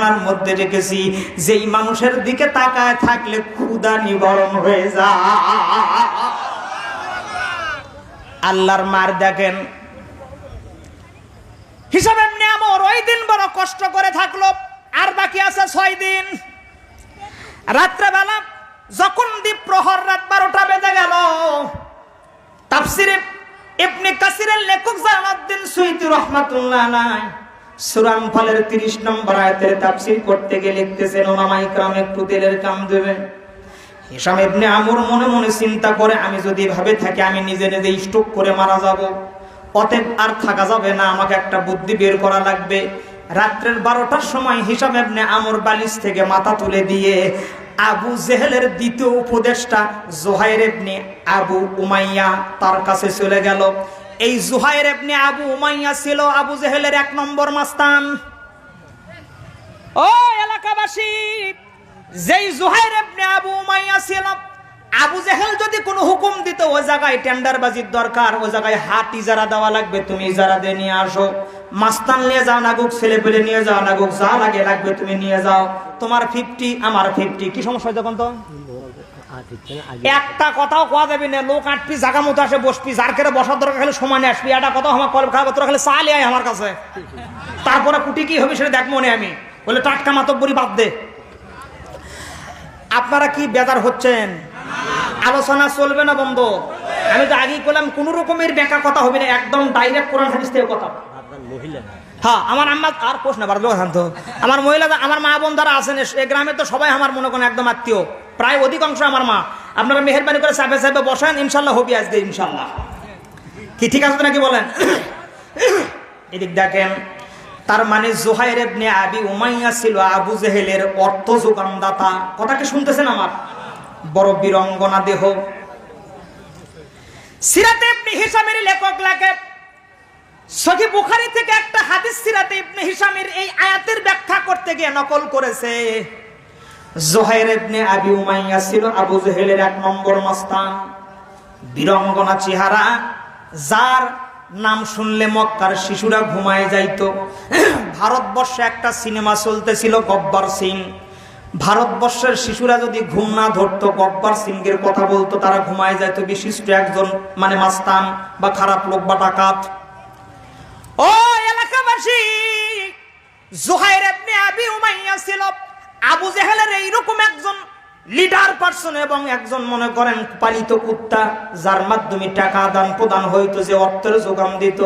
মধ্যে রেখেছি, যেই মানুষের দিকে তাকায় থাকলে ক্ষুদা নিবারণ হয়ে যা আল্লাহর মার দেখেন। হিসাবে এমনি আমার, ওই দিন বড় কষ্ট করে থাকল। আর বাকি আছে ছয় দিন। রাত্রেবেলা যখন দ্বীপ প্রহর রাত বারোটা বেজে গেল, তাফসিরে ইবনে কাসিরের লেখক জালালউদ্দিন সুয়ুতি রহমাতুল্লাহ আলাই সূরা ফলের 30 নম্বর আয়াতের তাফসীর করতে গিয়ে লিখতেছেন, ওলামা ইকরাম একটু দিলের কাম দেবেন হিসাম ইবনে আমর মনে মনে চিন্তা করে, আমি যদি এভাবে থাকি, আমি নিজে নিজে স্ট্রোক করে মারা যাব। অতএব আর থাকা যাবে না, আমাকে একটা বুদ্ধি বের করা লাগবে। রাত্রের বারোটার সময় হিসাব এমনি আমর বালিশ থেকে মাথা তুলে দিয়ে আবু জেহেলের দ্বিতীয় উপদেষ্টা জোহাইর এবনে আবু উমাইয়া তার কাছে চলে গেল। এই জুহাইর এবনে আবু উমাইয়া ছিল আবু জেহেলের এক নম্বর মাস্তান। ও এলাকাবাসী, যেই জুহাইর ইবনে আবু উমাইয়া ছিল, আবু জেহেল যদি কোনো হুকুম দিত, ওই জায়গায় টেন্ডারবাজির দরকার, ওই জায়গায় হাত ইজারা দেওয়া লাগবে, তুমি ইজারা দিয়ে নিয়ে আসো। মাস্তান নিয়ে যাও না গুক, ছেলে পেলে নিয়ে যাও না গুক, যা লাগে লাগবে তুমি নিয়ে যাও। তোমার ফিফটি আমার ফিফটি কি সমস্যা যখন তো? একটা কথাও কোয়া যাবে না, লোক আটপি জায়গা মতো আসে বসবি যার কেড়ে বসার দরকার খালি সমানে আসবি একটা কথা আমার কল খারাপ তোরা খালি চালে আয় আমার কাছে। তারপরে কুটি কি হবে সেটা দেখ মনে আমি। বলে, টাটকা মাতব্বরি বাদ দে। আপনারা কি বেদার হচ্ছেন? আলোচনা চলবে না বন্ধ? আমি তো আগেই বললাম কোন রকমের বেকা কথা হবে না, একদম ডাইরেক্ট কোরআন হাদিস থেকে কথা। হ্যাঁ আমার আম্মা আর কোষ না আমার মহিলা আমার মা বোন যারা আছেন এ গ্রামে তো সবাই আমার মনে করেন একদম আত্মীয়। প্রায় অধিকাংশ আমার মা। আপনারা মেহরবানি করে চাপে চাপে বসেন, ইনশাল্লাহ হবি আজকে ইনশাল্লাহ। কি, ঠিক আছে নাকি বলেন? এদিক দেখেন, তার মানে জোহাইর ইবনে আবি উমাইয়া ছিল আবু জেহেলের অর্থ যোগানদাতা। কথাকে শুনতেছেন আমার? বড় বীরঙ্গনা দেহ। সিরাতে হিসামের লেখক লাগে সহি বুখারী থেকে একটা হাদিস সিরাতে ইবনে হিসামের এই আয়াতের ব্যাখ্যা করতে গিয়ে নকল করেছে। জোহাইর ইবনে আবি উমাইয়া ছিল আবু জেহেলের এক নম্বর মাস্তান। বীরঙ্গনা চেহারা, যার নাম শুনলে মক্কার শিশুরা ঘুমায় যাইতো। ভারতবর্ষে একটা সিনেমা চলতেছিল গব্বর সিং। ভারতবর্ষের শিশুরা যদি ঘুম না ধরতো, গব্বর সিংয়ের কথা বলতো, তারা ঘুমায় যাইতো। বিশিষ্ট একজন মানে মাস্তান বা খারাপ লোক বা ডাকাত। ও এলাকাবাসী ইবনে আবি আবু জেহেলের এইরকম একজন পার্সন এবং একজন মনে করেন পালিত কুত্তা, যার মাধ্যমে টাকা দান প্রদান হইতো, যে অর্থের যোগান দিত।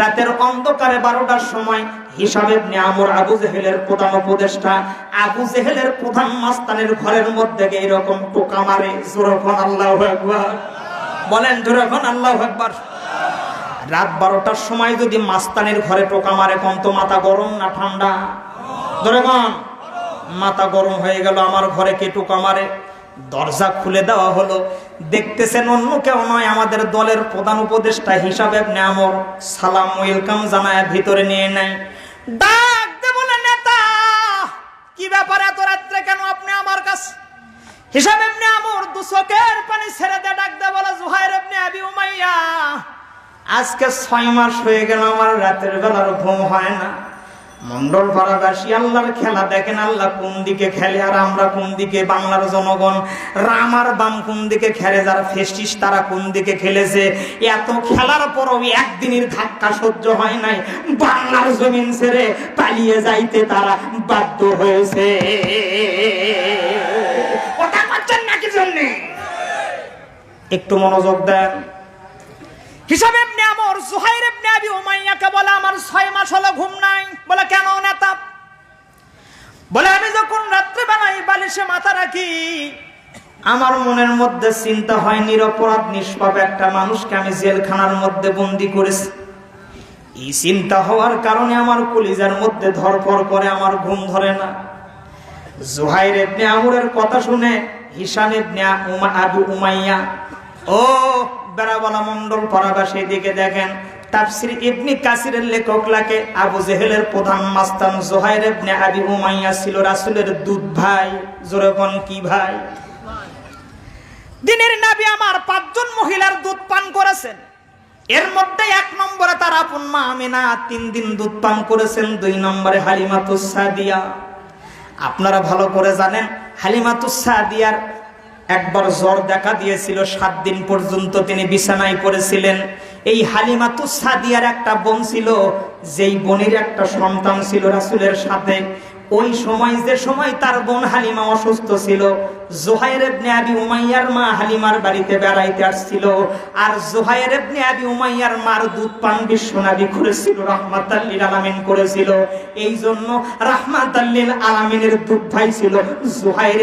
রাতের অন্ধকারে বারোটার সময় হিসাবে আমর আবু জেহেলের প্রধান উপদেষ্টা, আবু জেহেলের প্রধান মাস্তানের ঘরের মধ্যে এইরকম টোকা মারে। জোরখন আল্লাহ বলেন জোরখন আল্লাহ রাত বারোটার সময় যদি মাস্তানের ঘরে টোকা মারে কম তো মাথা গরম না ঠান্ডা? ধরে কন, মাথা গরম হয়ে গেল, আমার ঘরে কে টোকা মারে? দরজা খুলে দেওয়া হলো। দেখতেছেন অন্য কেউ নয়, আমাদের দলের প্রধান উপদেষ্টা, হিসাবে নামর সালাম, ওয়েলকাম জানায়, ভিতরে নিয়ে নেয়। ডাক দে বলে নেতা! কি ব্যাপার এত রাত্রে কেন আপনি আমার কাছে? হিসাবে এমনি আমর দু চোখের পানি ছেড়ে দে, ডাক দে বলে, জুহাইর এমনি আবি উমাইয়া। আজকে ছয় মাস হয়ে গেল, আমার রাতের বেলার ঘুম হয় না। মন্ডল পাড়াবাসী, আল্লাহর খেলা দেখেন, আল্লাহ কোন দিকে খেলে আর আমরা কোন দিকে? বাংলার জনগণ, রাম আর বাম কোন দিকে খেলে? যারা ফেস্টিস তারা কোন দিকে খেলেছে? এত খেলার পরও একদিনের ধাক্কা সহ্য হয় নাই। বাংলার জমিন ছেড়ে পালিয়ে যাইতে তারা বাধ্য হয়েছে। কথা পাচ্ছেন নাকি জন্যে? একটু মনোযোগ দেন। হিসাবে এমনি আমার, জুহাইর ইবনে আবি উমাইয়াকে বলে, আমার ছয় মাস হলো ঘুম নাই। বলে, কেন নেতা? বলে, আমি যখন রাত্রিবেলায় বালিশে মাথা রাখি, আমার মনের মধ্যে চিন্তা হয়, নিরপরাধ, নিষ্পাপ একটা মানুষকে আমি জেলখানার মধ্যে বন্দি করেছি। এই চিন্তা হওয়ার কারণে আমার কলিজার মধ্যে ধরপড় করে, আমার ঘুম ধরে না। জুহাইর ইবনে আমরের কথা শুনে হিসান ইবনে আবু উমাইয়া, ও বেড়াবালা মন্ডল পরাবাসী দিকে দেখেন। আবু জেহেলের প্রধান ছিল রাসূলের দুধ ভাই। কি ভাই? দিনের আমার পাঁচজন মহিলার দুধ পান করেছেন। এর মধ্যে এক নম্বরে তার আপন মা আমিনা, তিন দিন দুধ পান করেছেন। দুই নম্বরে হালিমাতুস সাদিয়া। আপনারা ভালো করে জানেন, হালিমাতুস সাদিয়ার একবার জ্বর দেখা দিয়েছিল, সাত দিন পর্যন্ত তিনি বিছানায় পড়েছিলেন। এই হালিমা সাদিয়ার একটা বোন ছিল, যেই বোনের একটা সন্তান ছিল রাসুলের সাথে। ওই সময় যে সময় তার বোন হালিমা অসুস্থ ছিল ইবনে আবি উমাইয়ার মা হালিমার বাড়িতে বেড়াইতে আসছিল, আর ইবনে আবি উমাইয়ার মার দুধ পান বিশ্বনবী করেছিল আলামিন করেছিল। এই জন্য আলামিনের দুধ ভাই ছিল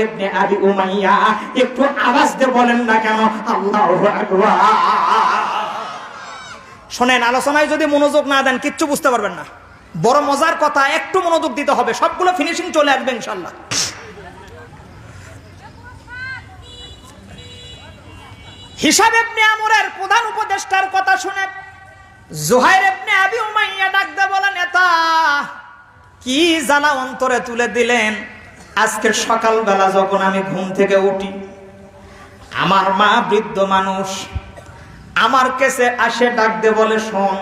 ইবনে আবি উমাইয়া। একটু আওয়াজ দিয়ে বলেন না কেন? আল্লাহু শোনেন, আলোচনায় যদি মনোযোগ না দেন, কিচ্ছু বুঝতে পারবেন না। বড় মজার কথা, একটু মনোযোগ দিতে হবে। সবগুলো ফিনিশিং চলে আসবে ইনশাল্লাহ হিসাব এমনি আমরের প্রধান উপদেষ্টার কথা শুনে জোহাইর এমনি আবি উমাইয়া ডাক দে বলে নেতা কি জানা অন্তরে তুলে দিলেন? আজকে সকালবেলা যখন আমি ঘুম থেকে উঠি, আমার মা বৃদ্ধ মানুষ আমার কাছে আসে, ডাক দে বলে, শোন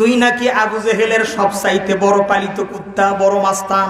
তুই নাকি আবু জেহেলের সব চাইতে বড় পালিত কুত্তা বড় মাস্তান?